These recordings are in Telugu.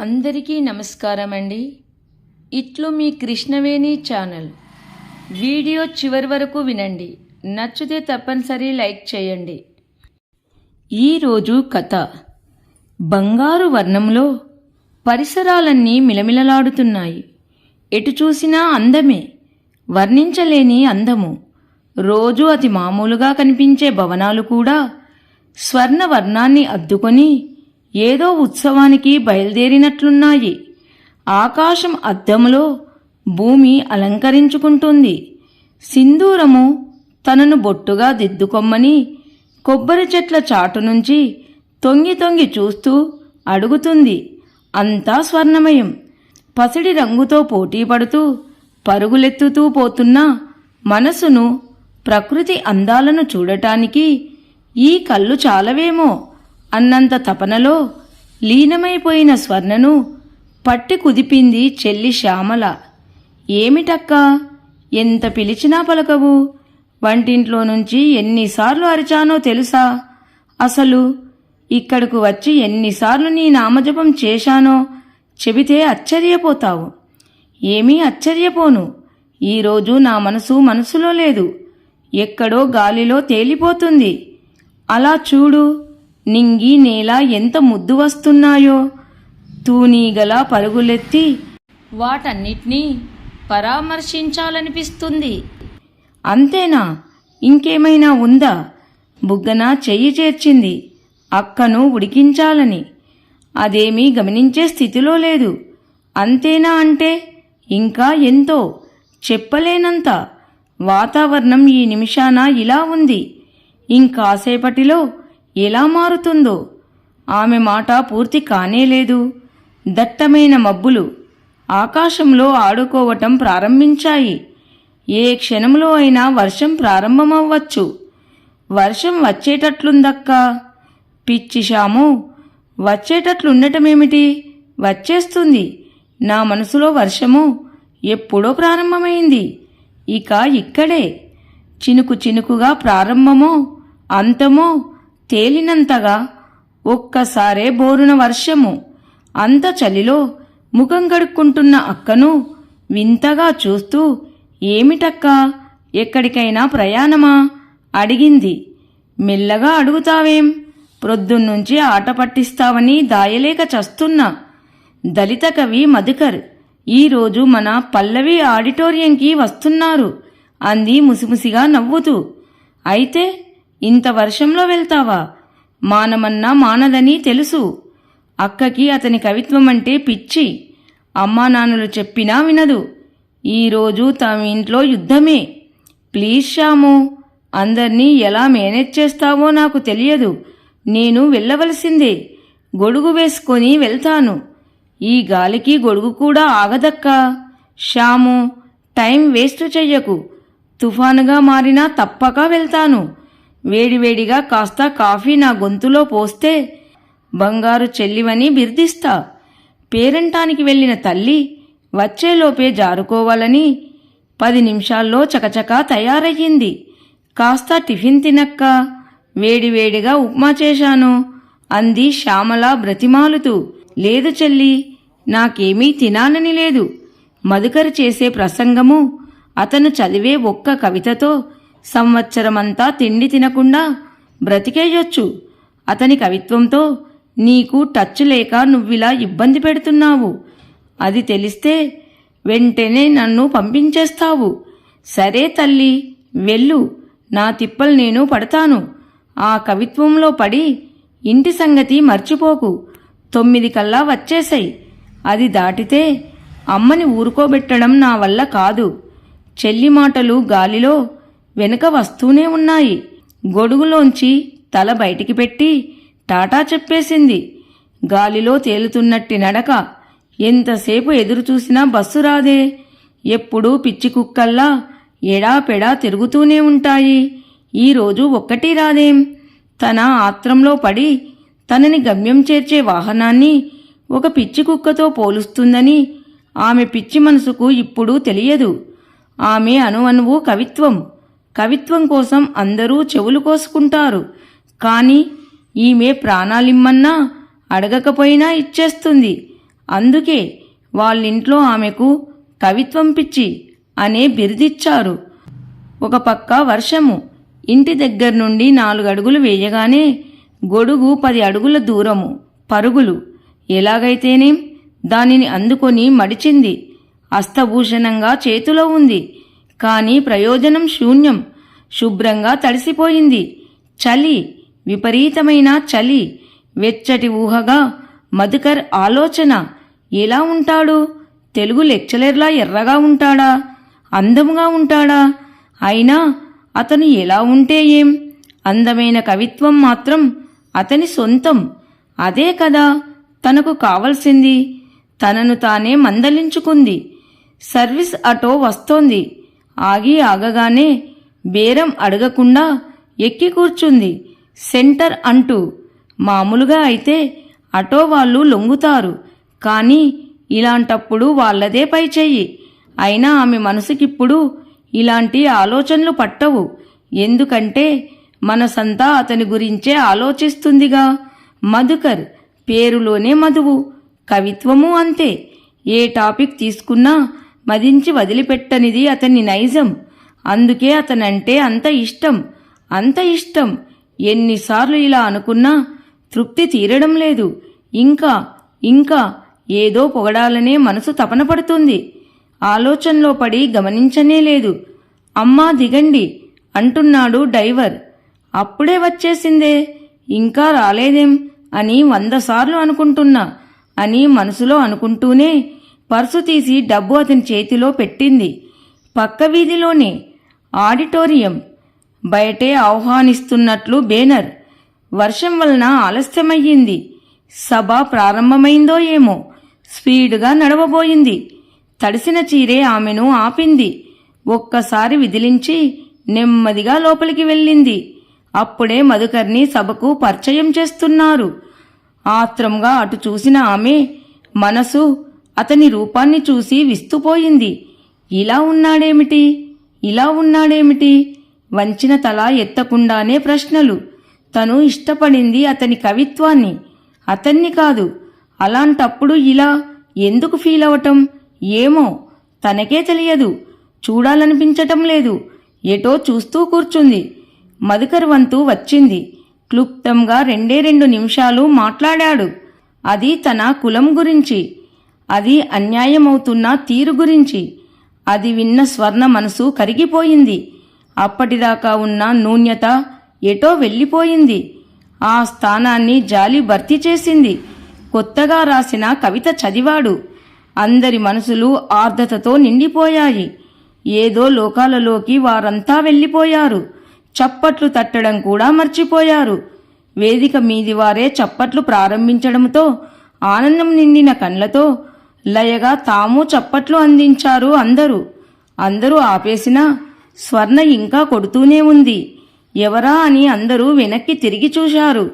అందరికీ నమస్కారం అండి. ఇట్లు మీ కృష్ణవేణి ఛానల్. వీడియో చివరి వరకు వినండి. నచ్చితే తప్పనిసరి లైక్ చేయండి. ఈరోజు కథ. బంగారు వర్ణంలో పరిసరాలన్నీ మిలమిలలాడుతున్నాయి. ఎటు చూసినా అందమే. వర్ణించలేని అందము. రోజు అతి మామూలుగా కనిపించే భవనాలు కూడా స్వర్ణ వర్ణాన్ని అద్దుకొని ఏదో ఉత్సవానికి బయలుదేరినట్లున్నాయి. ఆకాశం అద్దములో భూమి అలంకరించుకుంటుంది. సింధూరము తనను బొట్టుగా దిద్దుకొమ్మని కొబ్బరి చెట్ల చాటు నుంచి తొంగి తొంగి చూస్తూ అడుగుతుంది. అంతా స్వర్ణమయం. పసిడి రంగుతో పోటీ పడుతూ పరుగులెత్తుతూ పోతున్న మనసును ప్రకృతి అందాలను చూడటానికి ఈ కళ్ళు చాలవేమో. అన్నంత తపనలో లీనమైపోయిన స్వర్ణను పట్టి కుదిపింది చెల్లి శ్యామల. ఏమిటక్కా? ఎంత పిలిచినా పలకవు. వంటింట్లో నుంచి ఎన్నిసార్లు అరిచానో తెలుసా? అసలు ఇక్కడకు వచ్చి ఎన్నిసార్లు నీ నామజపం చేశానో చెబితే ఆశ్చర్యపోతావు. ఏమీ ఆశ్చర్యపోను. ఈరోజు నా మనసు మనసులో లేదు. ఎక్కడో గాలిలో తేలిపోతుంది. అలా చూడు. నింగి నేల ఎంత ముద్దు వస్తున్నాయో. తూనీగల పరుగులెత్తి వాటన్నిటినీ పరామర్శించాలనిపిస్తుంది. అంతేనా? ఇంకేమైనా ఉందా? బుగ్గన చెయ్యి చేర్చింది. అక్కను ఉడికించాలని. అదేమీ గమనించే స్థితిలో లేదు. అంతేనా అంటే? ఇంకా ఎంతో. చెప్పలేనంత. వాతావరణం ఈ నిమిషాన ఇలా ఉంది. ఇంకాసేపటిలో ఎలా మారుతుందో? ఆమె మాట పూర్తి కానేలేదు దట్టమైన మబ్బులు ఆకాశంలో ఆడుకోవటం ప్రారంభించాయి. ఏ క్షణంలో అయినా వర్షం ప్రారంభమవ్వచ్చు. వర్షం వచ్చేటట్లుందక్కా. పిచ్చిషాము వచ్చేటట్లుండటమేమిటి? వచ్చేస్తుంది. నా మనసులో వర్షము ఎప్పుడో ప్రారంభమైంది. ఇక ఇక్కడే. చినుకు చినుకుగా ప్రారంభమో అంతమో తేలినంతగా ఒక్కసారే బోరున వర్షము. అంత చలిలో ముఖం కడుక్కుంటున్న అక్కను వింతగా చూస్తూ ఏమిటక్కా ఎక్కడికైనా ప్రయాణమా? అడిగింది. మెల్లగా అడుగుతావేం? ప్రొద్దున్నుంచి ఆట పట్టిస్తావని దాయలేక చస్తున్నా దళిత కవి మధుకర్ ఈరోజు మన పల్లవి ఆడిటోరియంకి వస్తున్నారు అంది ముసిముసిగా నవ్వుతూ. అయితే ఇంత వర్షంలో వెళ్తావా? మానమన్నా మానదని తెలుసు. అక్కకి అతని కవిత్వం అంటే పిచ్చి. అమ్మా నాన్నలు చెప్పినా వినదు. ఈరోజు తమ ఇంట్లో యుద్ధమే. ప్లీజ్ శ్యాము అందర్నీ ఎలా మేనేజ్ చేస్తావో నాకు తెలియదు. నేను వెళ్ళవలసిందే. గొడుగు వేసుకొని వెళ్తాను. ఈ గాలికి గొడుగు కూడా ఆగదక్కా. శ్యాము టైం వేస్ట్ చెయ్యకు. తుఫానుగా మారినా తప్పక వెళ్తాను. వేడివేడిగా కాస్త కాఫీ నా గొంతులో పోస్తే బంగారు చెల్లివని బిర్దిస్తా. పేరంటానికి వెళ్ళిన తల్లి వచ్చేలోపే జారుకోవాలని పది నిమిషాల్లో చకచకా తయారయ్యింది. కాస్త టిఫిన్ తినక్క. వేడివేడిగా ఉప్మా చేశాను. అంది శ్యామల బ్రతిమాలుతూ. లేదు చెల్లి నాకేమీ తినాలని లేదు. మధుకరు చేసే ప్రసంగము అతను చదివే ఒక్క కవితతో సంవత్సరమంతా తిండి తినకుండా బ్రతికేయొచ్చు. అతని కవిత్వంతో నీకు టచ్ లేక నువ్విలా ఇబ్బంది పెడుతున్నావు. అది తెలిస్తే వెంటనే నన్ను పంపించేస్తావు. సరే తల్లి వెళ్ళు. నా తిప్పలు నేను పడతాను. ఆ కవిత్వంలో పడి ఇంటి సంగతి మర్చిపోకు. తొమ్మిది కల్లా వచ్చేసాయి. అది దాటితే అమ్మని ఊరుకోబెట్టడం నా వల్ల కాదు. చెల్లి మాటలు గాలిలో వెనుక వస్తూనే ఉన్నాయి. గొడుగులోంచి తల బయటికి పెట్టి టాటా చెప్పేసింది. గాలిలో తేలుతున్నట్టి నడక ఎంతసేపు ఎదురు చూసినా బస్సు రాదే. ఎప్పుడూ పిచ్చి కుక్కల్లా ఎడాపెడా తిరుగుతూనే ఉంటాయి. ఈరోజు ఒక్కటి రాదేం? తన ఆత్రంలో పడి తనని గమ్యం చేర్చే వాహనాన్ని ఒక పిచ్చి కుక్కతో పోలుస్తుందని ఆమె పిచ్చి మనసుకు ఇప్పుడు తెలియదు. ఆమె అణువణువు కవిత్వం. కవిత్వం కోసం అందరూ చెవులు కోసుకుంటారు. కానీ ఈమె ప్రాణాలిమ్మన్నా అడగకపోయినా ఇచ్చేస్తుంది. అందుకే వాళ్ళింట్లో ఆమెకు కవిత్వం పిచ్చి అనే బిరుదిచ్చారు. ఒక పక్క వర్షము. ఇంటి దగ్గర నుండి నాలుగు అడుగులు వేయగానే గొడుగు పది అడుగుల దూరము. పరుగులు. ఎలాగైతేనేం? దానిని అందుకొని మడిచింది. అస్తభూషణంగా చేతిలో ఉంది. కానీ ప్రయోజనం శూన్యం. శుభ్రంగా తడిసిపోయింది. చలి విపరీతమైన చలి. వెచ్చటి ఊహగా మధుకర్ ఆలోచన ఎలా ఉంటాడు? తెలుగు లెక్చరర్లా ఎర్రగా ఉంటాడా? అందముగా ఉంటాడా? అయినా అతను ఎలా ఉంటే ఏం? అందమైన కవిత్వం మాత్రం అతని సొంతం. అదే కదా తనకు కావలసింది. తనను తానే మందలించుకుంది. సర్వీస్ ఆటో వస్తోంది. ఆగి ఆగగానే బేరం అడగకుండా ఎక్కి కూర్చుంది. సెంటర్ అంటూ. మామూలుగా అయితే ఆటో వాళ్ళు లొంగుతారు. కానీ ఇలాంటప్పుడు వాళ్ళదే పై చెయ్యి. అయినా ఆమె మనసుకిప్పుడు ఇలాంటి ఆలోచనలు పట్టవు. ఎందుకంటే మనసంతా అతని గురించే ఆలోచిస్తుందిగా. మధుకర్ పేరులోనే మధువు. కవిత్వము అంతే. ఏ టాపిక్ తీసుకున్నా మదించి వదిలిపెట్టనిది అతని నైజం. అందుకే అతనంటే అంత ఇష్టం. అంత ఇష్టం. ఎన్నిసార్లు ఇలా అనుకున్నా తృప్తి తీరడం లేదు. ఇంకా ఇంకా ఏదో పొగడాలనే మనసు తపన పడుతుంది. ఆలోచనలో పడి గమనించనే లేదు. అమ్మా దిగండి అంటున్నాడు డైవర్. అప్పుడే వచ్చేసిందే. ఇంకా రాలేదేం అని వంద సార్లు అనుకుంటున్నా అని మనసులో అనుకుంటూనే పర్సు తీసి డబ్బు అతని చేతిలో పెట్టింది. పక్క వీధిలోనే ఆడిటోరియం బయటే ఆహ్వానిస్తున్నట్లు బేనర్. వర్షం వలన ఆలస్యమయ్యింది. సభ ప్రారంభమైందో ఏమో? స్పీడ్గా నడవబోయింది. తడిసిన చీరే ఆమెను ఆపింది. ఒక్కసారి విదిలించి నెమ్మదిగా లోపలికి వెళ్ళింది. అప్పుడే మధుకర్ని సభకు పరిచయం చేస్తున్నారు. ఆత్రంగా అటు చూసిన ఆమె మనసు అతని రూపాన్ని చూసి విస్తుపోయింది. ఇలా ఉన్నాడేమిటి? ఇలా ఉన్నాడేమిటి? వంచిన తల ఎత్తకుండానే ప్రశ్నలు. తను ఇష్టపడింది అతని కవిత్వాన్ని. అతన్ని కాదు అలాంటప్పుడు ఇలా ఎందుకు ఫీల్ అవటం? ఏమో తనకే తెలియదు. చూడాలనిపించటం లేదు. ఎటో చూస్తూ కూర్చుంది. మధుకర్ వంతు వచ్చింది. క్లుప్తంగా రెండే రెండు నిమిషాలు మాట్లాడాడు. అది తన కులం గురించి. అది అన్యాయమవుతున్న తీరు గురించి. అది విన్న స్వర్ణ మనసు కరిగిపోయింది. అప్పటిదాకా ఉన్న నూన్యత ఎటో వెళ్ళిపోయింది. ఆ స్థానాన్ని జాలి భర్తీ చేసింది. కొత్తగా రాసిన కవిత చదివాడు. అందరి మనసులు ఆర్ద్రతతో నిండిపోయాయి. ఏదో లోకాలలోకి వారంతా వెళ్ళిపోయారు. చప్పట్లు తట్టడం కూడా మర్చిపోయారు. వేదిక మీది వారే చప్పట్లు ప్రారంభించడంతో ఆనందం నిండిన కళ్ళతో లయగా తాము చప్పట్లు అందించారు అందరూ. అందరూ ఆపేసినా స్వర్ణ ఇంకా కొడుతూనే ఉంది. ఎవరా అని అందరూ వెనక్కి తిరిగి చూశారు.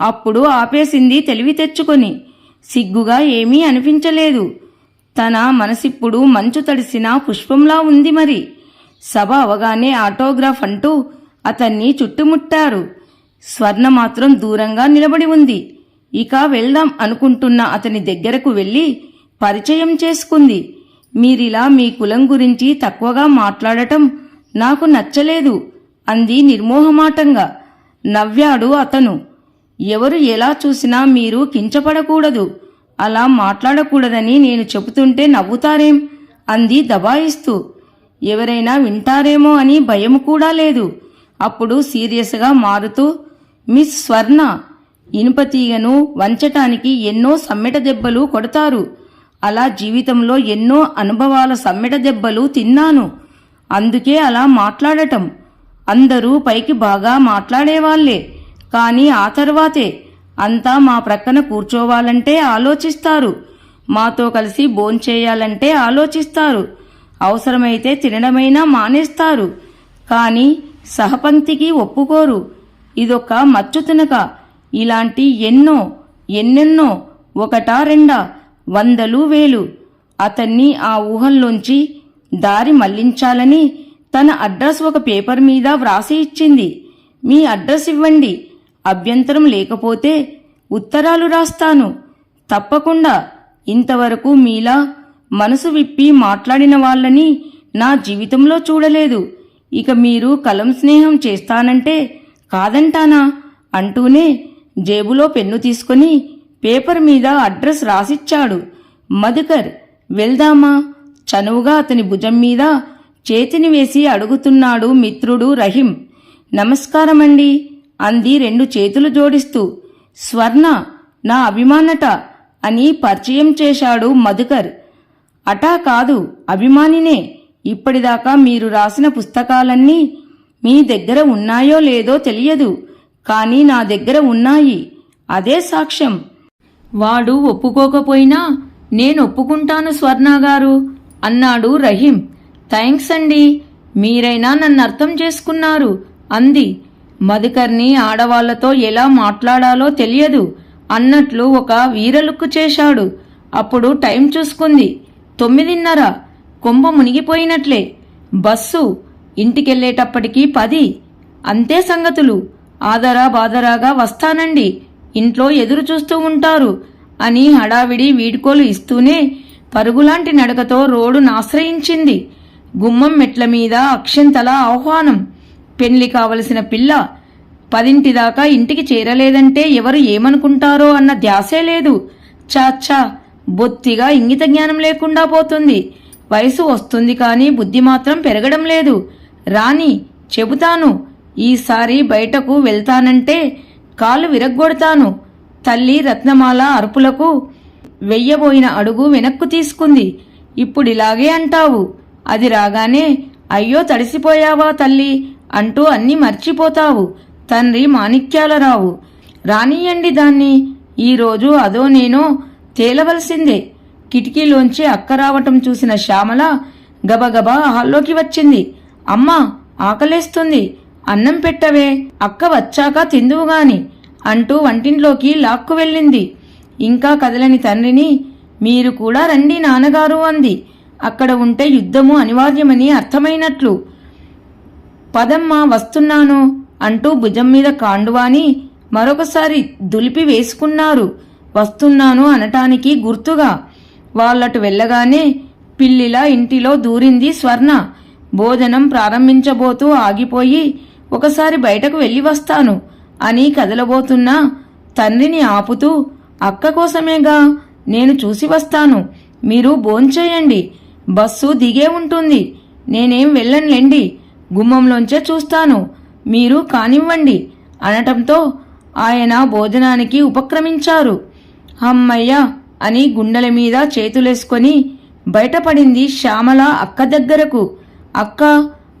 అప్పుడు ఆపేసింది తెలివి తెచ్చుకొని. సిగ్గుగా ఏమీ అనిపించలేదు. తన మనసిప్పుడు మంచు తడిసిన పుష్పంలా ఉంది మరి. సభ అవగానే ఆటోగ్రాఫ్ అంటూ అతన్ని చుట్టుముట్టారు. స్వర్ణ మాత్రం దూరంగా నిలబడి ఉంది. ఇక వెళ్దాం అనుకుంటున్న అతని దగ్గరకు వెళ్ళి పరిచయం చేసుకుంది. మీరిలా మీ కులం గురించి తక్కువగా మాట్లాడటం నాకు నచ్చలేదు అంది నిర్మోహమాటంగా. నవ్వాడు అతను. ఎవరు ఎలా చూసినా మీరు కించపడకూడదు. అలా మాట్లాడకూడదని నేను చెబుతుంటే నవ్వుతారేం? అంది దబాయిస్తూ. ఎవరైనా వింటారేమో అని భయం కూడా లేదు. అప్పుడు సీరియస్గా మారుతూ మిస్ స్వర్ణ ఇనుపతీగను వంచటానికి ఎన్నో సమ్మెట దెబ్బలు కొడతారు. అలా జీవితంలో ఎన్నో అనుభవాల సమ్మెట దెబ్బలు తిన్నాను. అందుకే అలా మాట్లాడటం. అందరూ పైకి బాగా మాట్లాడేవాళ్ళే కానీ ఆ తర్వాతే అంతా మా ప్రక్కన కూర్చోవాలంటే ఆలోచిస్తారు. మాతో కలిసి భోంచేయాలంటే ఆలోచిస్తారు. అవసరమైతే తినడమైనా మానేస్తారు. కానీ సహపంక్తికి ఒప్పుకోరు. ఇదొక మచ్చు తినక. ఇలాంటి ఎన్నో ఎన్నెన్నో ఒకటా రెండా వందలు వేలు. అతన్ని ఆ ఊహల్లోంచి దారి మళ్ళించాలని తన అడ్రస్ ఒక పేపర్ మీద వ్రాసి ఇచ్చింది. మీ అడ్రస్ ఇవ్వండి. అభ్యంతరం లేకపోతే ఉత్తరాలు రాస్తాను. తప్పకుండా. ఇంతవరకు మీలా మనసు విప్పి మాట్లాడిన వాళ్ళని నా జీవితంలో చూడలేదు. ఇక మీరు కలం స్నేహం చేస్తానంటే కాదంటానా? అంటూనే జేబులో పెన్ను తీసుకొని పేపర్ మీద అడ్రస్ రాసిచ్చాడు. మధుకర్ వెళ్దామా? చనువుగా అతని భుజం మీద చేతిని వేసి అడుగుతున్నాడు మిత్రుడు రహీం. నమస్కారమండి అంది రెండు చేతులు జోడిస్తూ. స్వర్ణ నా అభిమానట అని పరిచయం చేశాడు మధుకర్. అటా కాదు అభిమానినే. ఇప్పటిదాకా మీరు రాసిన పుస్తకాలన్నీ మీ దగ్గర ఉన్నాయో లేదో తెలియదు. కానీ నా దగ్గర ఉన్నాయి. అదే సాక్ష్యం. వాడు ఒప్పుకోకపోయినా నేను ఒప్పుకుంటాను స్వర్ణ గారు అన్నాడు రహీం. థ్యాంక్స్ అండి మీరైనా నన్ను అర్థం చేసుకున్నారు అంది. మధుకర్ని ఆడవాళ్ళతో ఎలా మాట్లాడాలో తెలియదు అన్నట్లు ఒక వీరలుక్కు చేశాడు. అప్పుడు టైం చూసుకుంది తొమ్మిదిన్నర కొంప మునిగిపోయినట్లే. బస్సు ఇంటికెళ్ళేటప్పటికీ పది. అంతే సంగతులు ఆదరా బాదరాగా వస్తానండి ఇంట్లో ఎదురు చూస్తూ ఉంటారు అని హడావిడి వీడ్కోలు ఇస్తూనే పరుగులాంటి నడకతో రోడ్డును ఆశ్రయించింది గుమ్మం మెట్ల మీద అక్షంతల ఆహ్వానం. పెళ్ళి కావలసిన పిల్ల పదింటిదాకా ఇంటికి చేరలేదంటే ఎవరు ఏమనుకుంటారో అన్న ధ్యాసే లేదు. చాచా బొత్తిగా ఇంగిత జ్ఞానం లేకుండా పోతుంది. వయసు వస్తుంది కానీ బుద్ధి మాత్రం పెరగడం లేదు. రాని చెబుతాను ఈసారి బయటకు వెళ్తానంటే కాలు విరగ్గొడతాను. తల్లి రత్నమాల అరుపులకు వెయ్యబోయిన అడుగు వెనక్కు తీసుకుంది. ఇప్పుడిలాగే అంటావు. అది రాగానే అయ్యో తడిసిపోయావా తల్లి అంటూ అన్నీ మర్చిపోతావు. తండ్రి మాణిక్యాలరావు. రానియండి దాన్ని. ఈరోజు అదో నేనో తేలవలసిందే. కిటికీలోంచి అక్క రావటం చూసిన శ్యామల గబగబా హాల్లోకి వచ్చింది. అమ్మా ఆకలేస్తుంది. అన్నం పెట్టవే. అక్క వచ్చాక తిందువుగాని అంటూ వంటింట్లోకి లాక్కు వెళ్ళింది. ఇంకా కదలని తండ్రిని మీరు కూడా రండి నాన్నగారు అంది. అక్కడ ఉంటే యుద్ధము అనివార్యమని అర్థమైనట్లు. పదమ్మా వస్తున్నాను అంటూ భుజం మీద కాండువాని మరొకసారి దులిపి వేసుకున్నారు. వస్తున్నాను అనటానికి గుర్తుగా వాళ్ళటు వెళ్ళగానే పిల్లిలా ఇంటిలో దూరింది స్వర్ణ. భోజనం ప్రారంభించబోతూ ఆగిపోయి ఒకసారి బయటకు వెళ్ళి వస్తాను అని కదలబోతున్నా తండ్రిని ఆపుతూ అక్క కోసమేగా నేను చూసి వస్తాను. మీరు భోంచేయండి బస్సు దిగే ఉంటుంది. నేనేం వెళ్ళనులేండి. గుమ్మంలోంచే చూస్తాను. మీరు కానివ్వండి అనటంతో ఆయన భోజనానికి ఉపక్రమించారు. అమ్మయ్య అని గుండెల మీద చేతులేసుకొని బయటపడింది శ్యామల అక్క దగ్గరకు. అక్క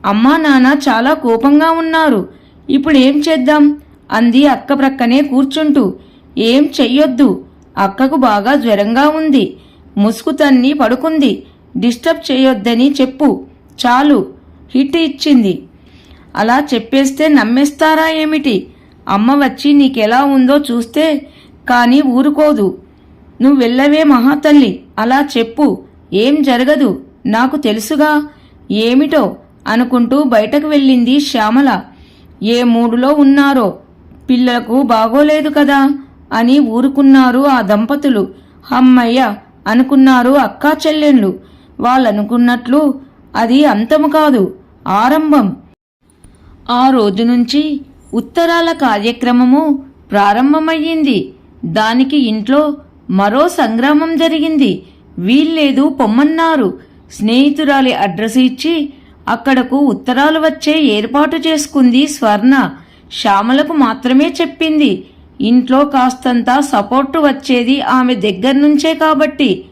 అమ్మా నాన్న చాలా కోపంగా ఉన్నారు. ఇప్పుడు ఏం చేద్దాం? అంది అక్క ప్రక్కనే కూర్చుంటూ. ఏం చెయ్యొద్దు. అక్కకు బాగా జ్వరంగా ఉంది. ముసుగు తన్ని పడుకుంది. డిస్టర్బ్ చేయొద్దని చెప్పు. చాలు. హిట్ ఇచ్చింది. అలా చెప్పేస్తే నమ్మేస్తారా ఏమిటి? అమ్మ వచ్చి నీకెలా ఉందో చూస్తే కానీ ఊరుకోదు. నువ్వు వెళ్ళవే మహాతల్లి. అలా చెప్పు. ఏం జరగదు. నాకు తెలుసుగా. ఏమిటో? అనుకుంటూ బయటకు వెళ్ళింది శ్యామల. ఏ మూడులో ఉన్నారో? పిల్లలకు బాగోలేదు కదా అని ఊరుకున్నారు ఆ దంపతులు. హమ్మయ్య అనుకున్నారు అక్కా చెల్లెళ్ళు. వాళ్ళనుకున్నట్లు అది అంతము కాదు ఆరంభం. ఆ రోజు నుంచి ఉత్తరాల కార్యక్రమము ప్రారంభమయ్యింది. దానికి ఇంట్లో మరో సంగ్రామం జరిగింది. వీల్లేదు పొమ్మన్నారు. స్నేహితురాలి అడ్రస్ ఇచ్చి అక్కడకు ఉత్తరాలు వచ్చే ఏర్పాటు చేసుకుంది స్వర్ణ. శ్యామలకు మాత్రమే చెప్పింది. ఇంట్లో కాస్తంత సపోర్టు వచ్చేది ఆమె దగ్గర నుంచే కాబట్టి.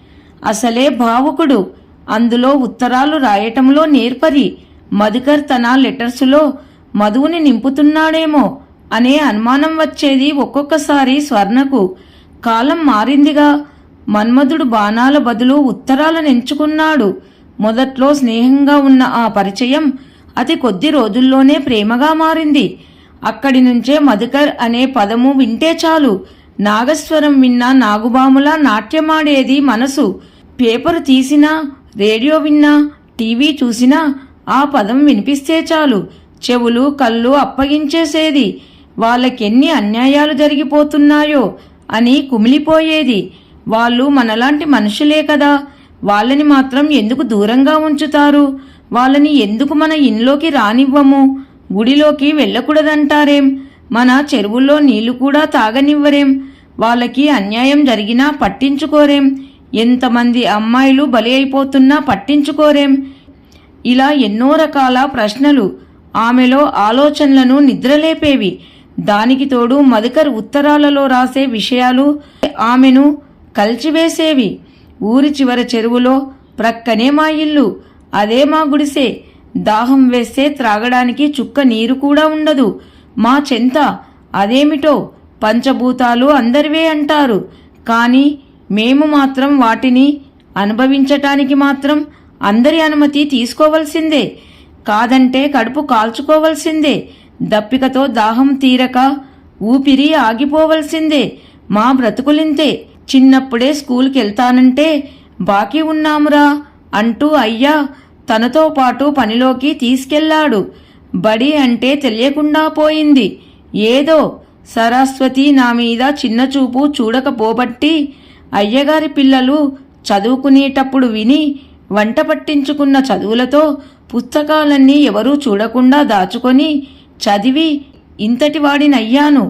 అసలే భావుకుడు. అందులో ఉత్తరాలు రాయటంలో నేర్పరి. మధుకర్ తన లెటర్సులో మధువుని నింపుతున్నాడేమో అనే అనుమానం వచ్చేది ఒక్కొక్కసారి స్వర్ణకు. కాలం మారిందిగా. మన్మధుడు బాణాల బదులు ఉత్తరాలను ఎంచుకున్నాడు. మొదట్లో స్నేహంగా ఉన్న ఆ పరిచయం అతి కొద్ది రోజుల్లోనే ప్రేమగా మారింది. అక్కడి నుంచే మధుకర్ అనే పదము వింటే చాలు. నాగస్వరం విన్నా నాగుబాములా నాట్యమాడేది మనసు. పేపరు తీసినా రేడియో విన్నా టీవీ చూసినా ఆ పదం వినిపిస్తే చాలు. చెవులు కళ్ళు అప్పగించేసేది. వాళ్ళకెన్ని అన్యాయాలు జరిగిపోతున్నాయో అని కుమిలిపోయేది. వాళ్ళు మనలాంటి మనుషులే కదా. వాళ్ళని మాత్రం ఎందుకు దూరంగా ఉంచుతారు? వాళ్ళని ఎందుకు మన ఇంట్లోకి రానివ్వము? గుడిలోకి వెళ్ళకూడదంటారేం? మన చెరువుల్లో నీళ్ళు కూడా తాగనివ్వరేం? వాళ్ళకి అన్యాయం జరిగినా పట్టించుకోరేం? ఎంతమంది అమ్మాయిలు బలి అయిపోతున్నా పట్టించుకోరేం? ఇలా ఎన్నో రకాల ప్రశ్నలు ఆమెలో ఆలోచనలను నిద్రలేపేవి. దానికి తోడు మధుకర్ ఉత్తరాలలో రాసే విషయాలు ఆమెను కలిచివేసేవి. ఊరి చివర చెరువులో ప్రక్కనే మా ఇల్లు. అదే మా గుడిసే. దాహం వేస్తే త్రాగడానికి చుక్క నీరు కూడా ఉండదు. మా చెంత అదేమిటో పంచభూతాలు అందరివే అంటారు. కానీ మేము మాత్రం వాటిని అనుభవించటానికి మాత్రం అందరి అనుమతి తీసుకోవలసిందే. కాదంటే కడుపు కాల్చుకోవలసిందే. దప్పికతో దాహం తీరక ఊపిరి ఆగిపోవలసిందే. మా బ్రతుకులింతే చిన్నప్పుడే స్కూల్కి వెళ్తానంటే బాకీ ఉన్నామురా అంటూ అయ్యా తనతో పాటు పనిలోకి తీసుకెళ్ళాడు. బడి అంటే తెలియకుండా పోయింది. ఏదో సరస్వతి నా మీద చిన్న చూపు చూడకపోబట్టి అయ్యగారి పిల్లలు చదువుకునేటప్పుడు విని వంట పట్టించుకున్న చదువులతో పుస్తకాలన్నీ ఎవరూ చూడకుండా దాచుకొని చదివి ఇంతటి వాడినయ్యాను.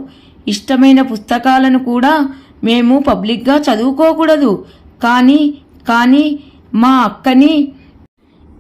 ఇష్టమైన పుస్తకాలను కూడా మేము పబ్లిక్గా చదువుకోకూడదు. కానీ కానీ మా అక్కని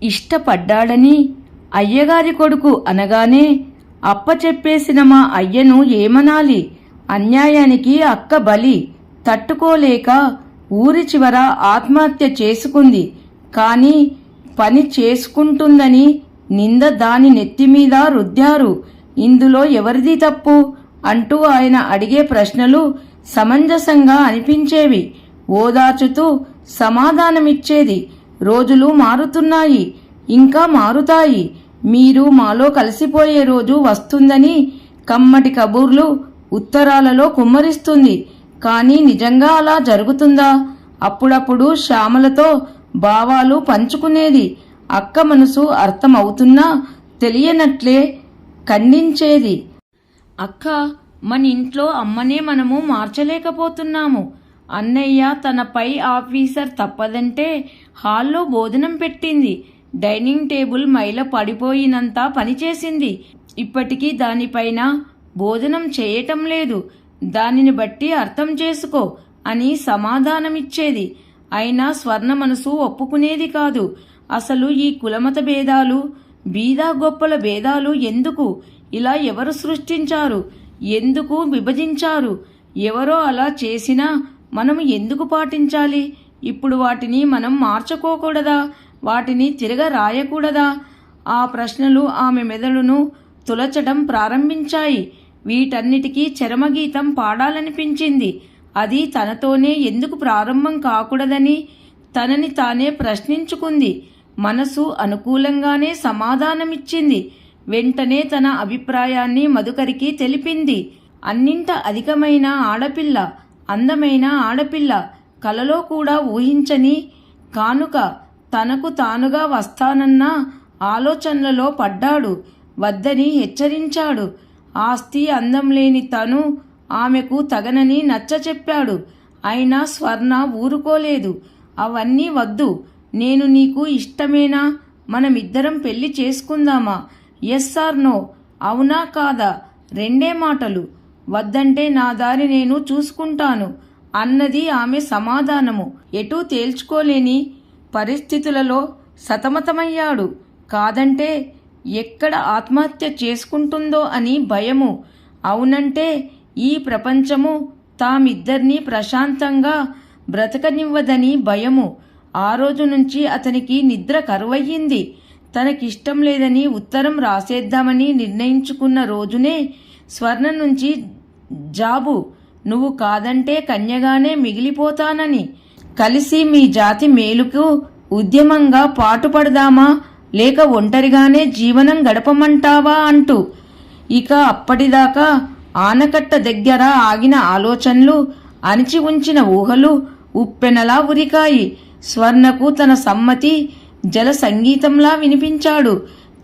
ఇష్టపడ్డాడని అయ్యగారి కొడుకు అనగానే అప్ప చెప్పేసిన మా అయ్యను ఏమనాలి? అన్యాయానికి అక్క బలి తట్టుకోలేక ఊరి చివర ఆత్మహత్య చేసుకుంది. కాని పని చేసుకుంటుందని నింద దాని నెత్తిమీద రుద్దారు. ఇందులో ఎవరిది తప్పు? అంటూ ఆయన అడిగే ప్రశ్నలు సమంజసంగా అనిపించేవి. ఓదార్చుతూ సమాధానమిచ్చేది. రోజులు మారుతున్నాయి. ఇంకా మారుతాయి. మీరు మాలో కలిసిపోయే రోజు వస్తుందని కమ్మటి కబూర్లు ఉత్తరాలలో కుమ్మరిస్తుంది. కానీ నిజంగా అలా జరుగుతుందా? అప్పుడప్పుడు శ్యామలతో భావాలు పంచుకునేది. అక్క మనసు అర్థమవుతున్నా తెలియనట్లే ఖండించేది. అక్క మన ఇంట్లో అమ్మనే మనము మార్చలేకపోతున్నాము. అన్నయ్య తన పై ఆఫీసర్ తప్పదంటే హాల్లో భోజనం పెట్టింది. డైనింగ్ టేబుల్ మైల పడిపోయినంత పనిచేసింది. ఇప్పటికీ దానిపైన భోజనం చేయటం లేదు. దానిని బట్టి అర్థం చేసుకో అని సమాధానమిచ్చేది. అయినా స్వర్ణ మనసు ఒప్పుకునేది కాదు. అసలు ఈ కులమత భేదాలు బీదా గొప్పల భేదాలు ఎందుకు? ఇలా ఎవరు సృష్టించారు? ఎందుకు విభజించారు? ఎవరో అలా చేసినా మనం ఎందుకు పాటించాలి? ఇప్పుడు వాటిని మనం మార్చుకోకూడదా? వాటిని తిరగ రాయకూడదా? ఆ ప్రశ్నలు ఆమె మెదడును తులచడం ప్రారంభించాయి. వీటన్నిటికీ చరమగీతం పాడాలనిపించింది. అది తనతోనే ఎందుకు ప్రారంభం కాకూడదని తనని తానే ప్రశ్నించుకుంది. మనసు అనుకూలంగానే సమాధానమిచ్చింది. వెంటనే తన అభిప్రాయాన్ని మధుకరికి తెలిపింది. అన్నింట అధికమైన ఆడపిల్ల అందమైన ఆడపిల్ల కలలో కూడా ఊహించని కానుక తనకు తానుగా వస్తానన్న ఆలోచనలలో పడ్డాడు. వద్దని హెచ్చరించాడు. ఆస్తి అందం లేని తను ఆమెకు తగనని నచ్చ చెప్పాడు. అయినా స్వర్ణ ఊరుకోలేదు. అవన్నీ వద్దు. నేను నీకు ఇష్టమేనా? మనమిద్దరం పెళ్ళి చేసుకుందామా? ఎస్ ఆర్ నో అవునా కాదా? రెండే మాటలు. వద్దంటే నా దారి నేను చూసుకుంటాను. అన్నది ఆమె సమాధానము. ఎటూ తేల్చుకోలేని పరిస్థితులలో సతమతమయ్యాడు. కాదంటే ఎక్కడ ఆత్మహత్య చేసుకుంటుందో అని భయము. అవునంటే ఈ ప్రపంచము తామిద్దరినీ ప్రశాంతంగా బ్రతకనివ్వదని భయము. ఆ రోజు నుంచి అతనికి నిద్ర కరువయ్యింది. తనకిష్టం లేదని ఉత్తరం రాసేద్దామని నిర్ణయించుకున్న రోజునే స్వర్ణ నుంచి జాబు నువ్వు కాదంటే కన్యగానే మిగిలిపోతానని. కలిసి మీ జాతి మేలుకు ఉద్యమంగా పాటుపడదామా? లేక ఒంటరిగానే జీవనం గడపమంటావా? అంటూ ఇక అప్పటిదాకా ఆనకట్ట దగ్గర ఆగిన ఆలోచనలు అణిచి ఉంచిన ఊహలు ఉప్పెనలా ఉరికాయి. స్వర్ణకు తన సమ్మతి జల సంగీతంలా వినిపించాడు.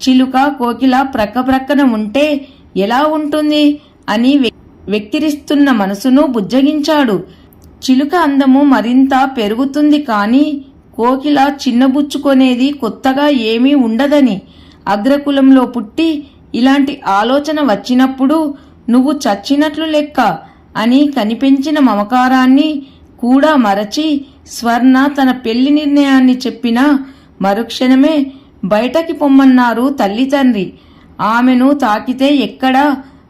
చిలుక కోకిల ప్రక్కప్రక్కన ఉంటే ఎలా ఉంటుంది అని వె- వెక్కిరిస్తున్న మనసును బుజ్జగించాడు. చిలుక అందము మరింత పెరుగుతుంది కాని కోకిల చిన్నబుచ్చుకొనేది కొత్తగా ఏమీ ఉండదని. అగ్రకులంలో పుట్టి ఇలాంటి ఆలోచన వచ్చినప్పుడు నువ్వు చచ్చినట్లు లెక్క అని కనిపించిన మమకారాన్ని కూడా మరచి స్వర్ణ తన పెళ్ళి నిర్ణయాన్ని చెప్పిన మరుక్షణమే బయటకి పొమ్మన్నారు తల్లి తండ్రి ఆమెను తాకితే ఎక్కడ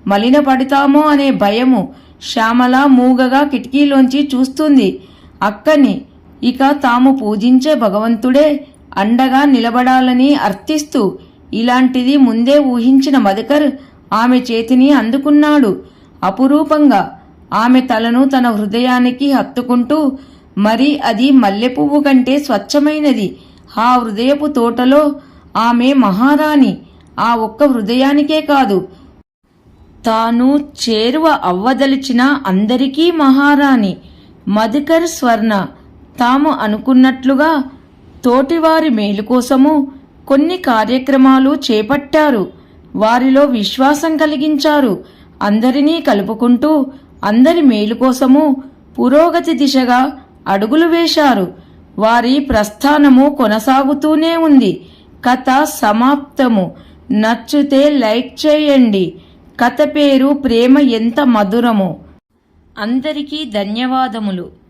మలినపడతామో అనే భయము శ్యామల మూగగా కిటికీలోంచి చూస్తుంది. అక్కని ఇక తాము పూజించే భగవంతుడే అండగా నిలబడాలని అర్థిస్తూ ఇలాంటిది ముందే ఊహించిన మధుకర్ ఆమె చేతిని అందుకున్నాడు. అపురూపంగా ఆమె తలను తన హృదయానికి హత్తుకుంటూ మరి అది మల్లెపువ్వు కంటే స్వచ్ఛమైనది. ఆ హృదయపు తోటలో ఆమె మహారాణి. ఆ ఒక్క హృదయానికే కాదు. తాను చేరువ అవ్వదలిచిన అందరికీ మహారాణి. మధుకర్ స్వర్ణ. తాము అనుకున్నట్లుగా తోటివారి మేలు కోసము కొన్ని కార్యక్రమాలు చేపట్టారు. వారిలో విశ్వాసం కలిగించారు. అందరినీ కలుపుకుంటూ అందరి మేలు కోసము పురోగతి దిశగా అడుగులు వేశారు. వారి ప్రస్థానము కొనసాగుతూనే ఉంది. కథ సమాప్తము. నచ్చితే లైక్ చేయండి. కథ పేరు ప్రేమ ఎంత మధురమో. అందరికీ ధన్యవాదములు.